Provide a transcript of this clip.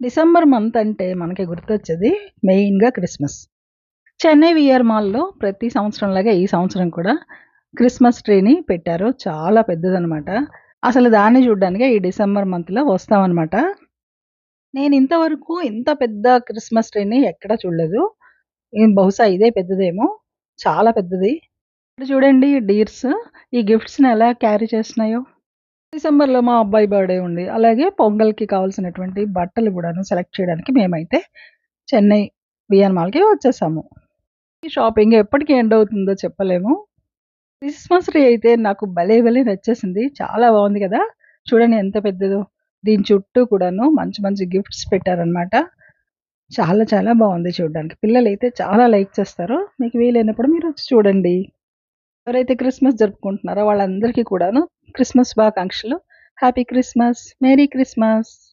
December month అంటే మనకి గుర్తొచ్చేది మెయిన్‌గా క్రిస్మస్. చెన్నై వియర్ మాల్‌లో ప్రతి సంవత్సరంలాగా ఈ సంవత్సరం కూడా క్రిస్మస్ ట్రీని పెట్టారు. చాలా పెద్దదనమాట. అసలు దాన్ని చూడడానికి ఈ డిసెంబర్ మంత్‌లో వస్తామన్నమాట నేను ఇంతవరకు ఇంత పెద్ద క్రిస్మస్ ట్రీని ఎక్కడా చూడలేదు. బహుశా ఇదే పెద్దదేమో. చాలా పెద్దది. ఇప్పుడు చూడండి డీర్స్ ఈ గిఫ్ట్స్‌ని ఎలా క్యారీ చేస్తున్నాయో. డిసెంబర్‌లో మా అబ్బాయి బర్త్‌డే ఉంది. అలాగే పొంగల్‌కి కావాల్సినటువంటి బట్టలు కూడాను సెలెక్ట్ చేయడానికి మేమైతే చెన్నై వీఆర్ మాల్‌కి వచ్చేసాము. ఈ షాపింగ్ ఎప్పటికి ఎండ్ అవుతుందో చెప్పలేము. క్రిస్మస్ ట్రీ అయితే నాకు భలే భలే నచ్చేసింది. చాలా బాగుంది కదా చూడండి ఎంత పెద్దదో. దీని చుట్టూ కూడాను మంచి మంచి గిఫ్ట్స్ పెట్టారనమాట. చాలా చాలా బాగుంది చూడడానికి పిల్లలు అయితే చాలా లైక్ చేస్తారు. మీకు వీలైనప్పుడు మీరొచ్చి చూడండి. ఎవరైతే క్రిస్మస్ జరుపుకుంటున్నారో వాళ్ళందరికీ కూడాను క్రిస్మస్ శుభాకాంక్షలు. Happy Christmas. Merry Christmas.